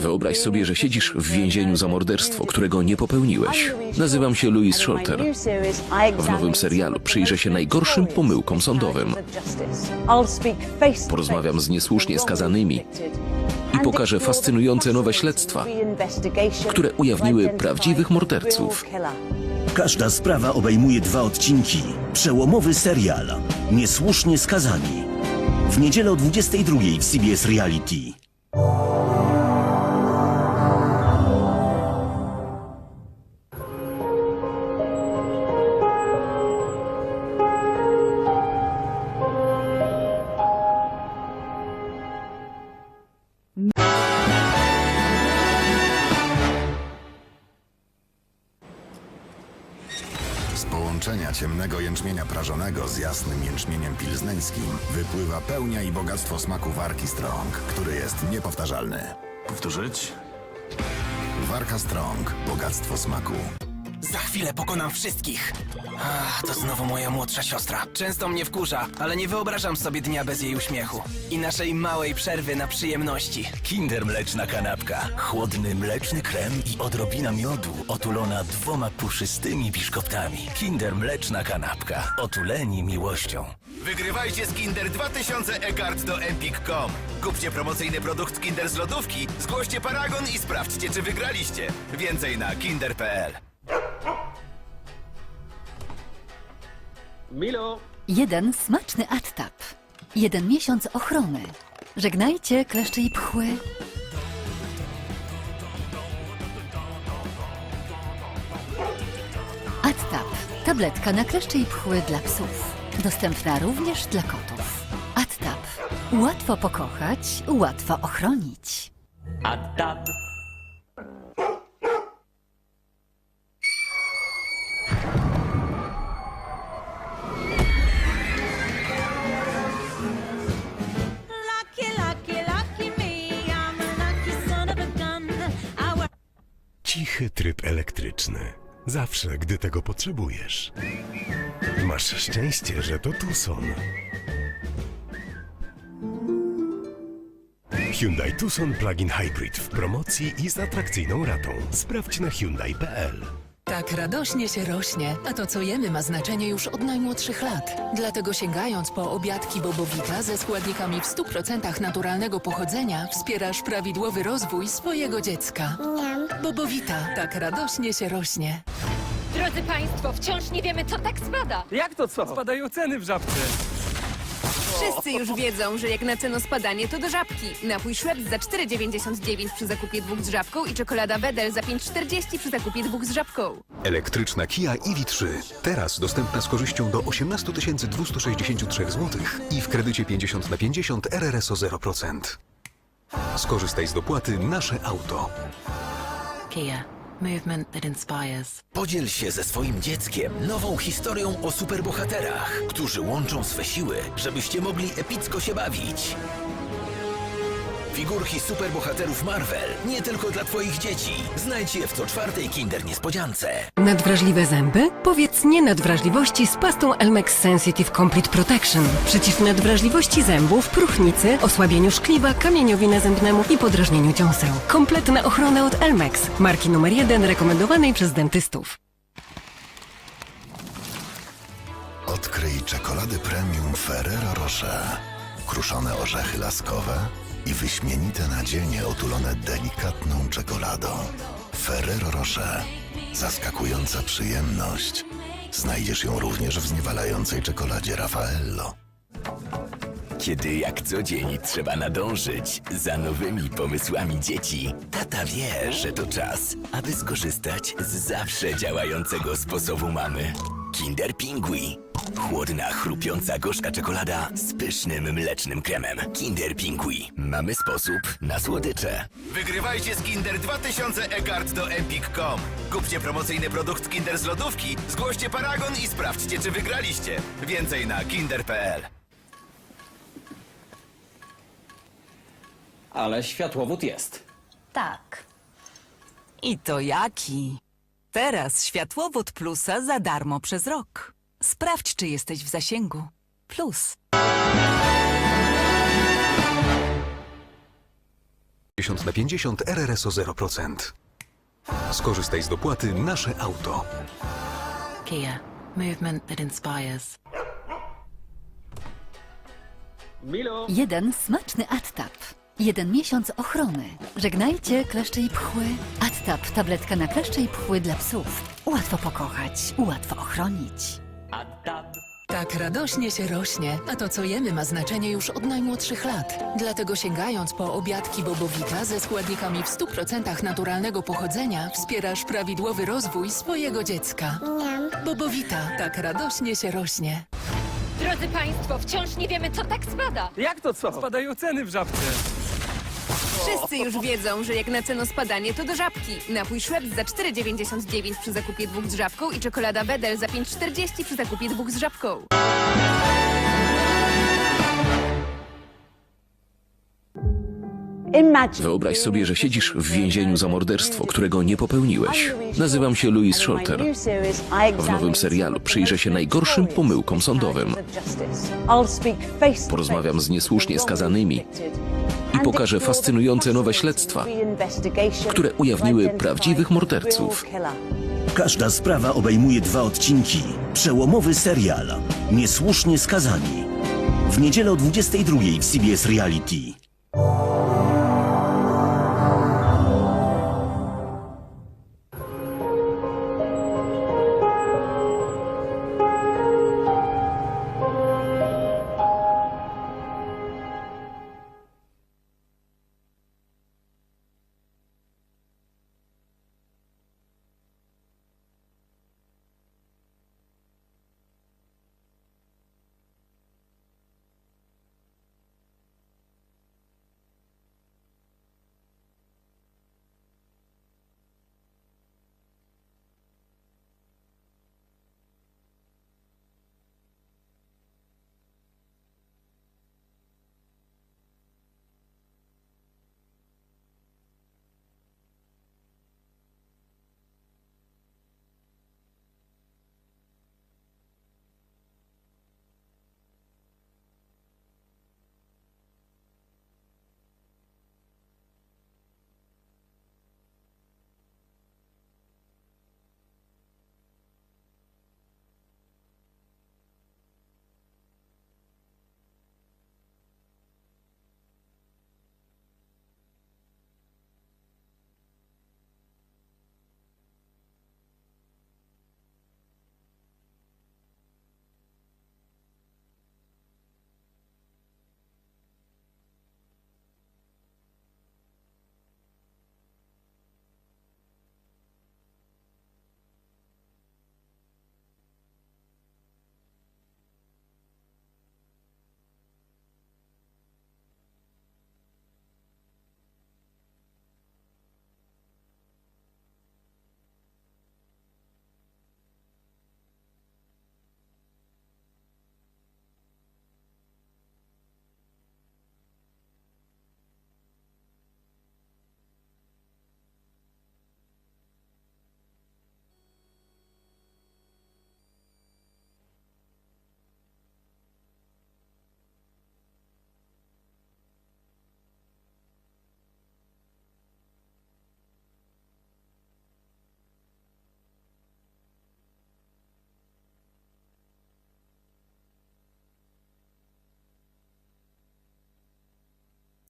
Wyobraź sobie, że siedzisz w więzieniu za morderstwo, którego nie popełniłeś. Nazywam się Louis Shorter. W nowym serialu przyjrzę się najgorszym pomyłkom sądowym. Porozmawiam z niesłusznie skazanymi i pokażę fascynujące nowe śledztwa, które ujawniły prawdziwych morderców. Każda sprawa obejmuje dwa odcinki. Przełomowy serial. Niesłusznie skazani. W niedzielę o 22 w CBS Reality. Połączenia ciemnego jęczmienia prażonego z jasnym jęczmieniem pilzneńskim wypływa pełnia i bogactwo smaku warki Strong, który jest niepowtarzalny. Powtórzyć? Warka Strong. Bogactwo smaku. Za chwilę pokonam wszystkich. Ach, to znowu moja młodsza siostra. Często mnie wkurza, ale nie wyobrażam sobie dnia bez jej uśmiechu. I naszej małej przerwy na przyjemności. Kinder mleczna kanapka. Chłodny mleczny krem i odrobina miodu otulona dwoma puszystymi biszkoptami. Kinder mleczna kanapka. Otuleni miłością. Wygrywajcie z Kinder 2000 e-card do empik.com. Kupcie promocyjny produkt Kinder z lodówki, zgłoście paragon i sprawdźcie, czy wygraliście. Więcej na kinder.pl. Jeden smaczny attap. Jeden miesiąc ochrony. Żegnajcie kleszcze i pchły. Attap. Tabletka na kleszcze i pchły dla psów. Dostępna również dla kotów. Attap. Łatwo pokochać, łatwo ochronić. Lucky, Cichy tryb elektryczny. Zawsze, gdy tego potrzebujesz. Masz szczęście, że to Tucson. Hyundai Tucson Plug-in Hybrid w promocji i z atrakcyjną ratą. Sprawdź na hyundai.pl. Tak radośnie się rośnie, a to co jemy ma znaczenie już od najmłodszych lat. Dlatego sięgając po obiadki Bobowita ze składnikami w 100% naturalnego pochodzenia, wspierasz prawidłowy rozwój swojego dziecka. Bobowita, tak radośnie się rośnie. Drodzy Państwo, wciąż nie wiemy, co tak spada. Jak to co? Spadają ceny w żabce. Wszyscy już wiedzą, że jak na cenospadanie, to do żabki. Napój Schweppes za 4,99 przy zakupie dwóch z żabką i czekolada Wedel za 5,40 przy zakupie dwóch z żabką. Elektryczna Kia EV3. Teraz dostępna z korzyścią do 18 263 zł i w kredycie 50 na 50 RRSO 0%. Skorzystaj z dopłaty Nasze Auto. Kia. Movement that inspires. Podziel się ze swoim dzieckiem nową historią o superbohaterach, którzy łączą swe siły, żebyście mogli epicko się bawić. Figurki superbohaterów Marvel nie tylko dla Twoich dzieci. Znajdź je w co czwartej Kinder Niespodziance. Nadwrażliwe zęby? Powiedz nie nadwrażliwości z pastą Elmex Sensitive Complete Protection. Przeciw nadwrażliwości zębów, próchnicy, osłabieniu szkliwa, kamieniowi nazębnemu i podrażnieniu dziąseł. Kompletna ochrona od Elmex, marki numer jeden rekomendowanej przez dentystów. Odkryj czekolady premium Ferrero Rocher. Kruszone orzechy laskowe i wyśmienite nadzienie otulone delikatną czekoladą. Ferrero Rocher. Zaskakująca przyjemność. Znajdziesz ją również w zniewalającej czekoladzie Raffaello. Kiedy jak co dzień trzeba nadążyć za nowymi pomysłami dzieci, tata wie, że to czas, aby skorzystać z zawsze działającego sposobu mamy. Kinder Pingui. Chłodna, chrupiąca, gorzka czekolada z pysznym mlecznym kremem. Kinder Pingui. Mamy sposób na słodycze. Wygrywajcie z Kinder 2000 e-card do empik.com. Kupcie promocyjny produkt Kinder z lodówki, zgłoście paragon i sprawdźcie, czy wygraliście. Więcej na kinder.pl. Ale światłowód jest. Tak. I to jaki? Teraz światłowód plusa za darmo przez rok. Sprawdź, czy jesteś w zasięgu. Plus. 50 na 50 RRSO 0%. Skorzystaj z dopłaty Nasze Auto. Kia. Movement that inspires. Jeden smaczny AdTap. Jeden miesiąc ochrony. Żegnajcie kleszcze i pchły. AdTap, tabletka na kleszcze i pchły dla psów. Łatwo pokochać, łatwo ochronić. Tak radośnie się rośnie, a to co jemy ma znaczenie już od najmłodszych lat. Dlatego sięgając po obiadki Bobowita ze składnikami w 100% naturalnego pochodzenia, wspierasz prawidłowy rozwój swojego dziecka. Bobowita, tak radośnie się rośnie. Drodzy Państwo, wciąż nie wiemy, co tak spada. Jak to co? Spadają ceny w żabce. Wszyscy już wiedzą, że jak na cenospadanie, to do żabki. Napój Schweppes za 4,99 przy zakupie dwóch z żabką i czekolada Wedel za 5,40 przy zakupie dwóch z żabką. Wyobraź sobie, że siedzisz w więzieniu za morderstwo, którego nie popełniłeś. Nazywam się Louis Shorter. W nowym serialu przyjrzę się najgorszym pomyłkom sądowym. Porozmawiam z niesłusznie skazanymi i pokażę fascynujące nowe śledztwa, które ujawniły prawdziwych morderców. Każda sprawa obejmuje dwa odcinki. Przełomowy serial. Niesłusznie skazani. W niedzielę o 22 w CBS Reality.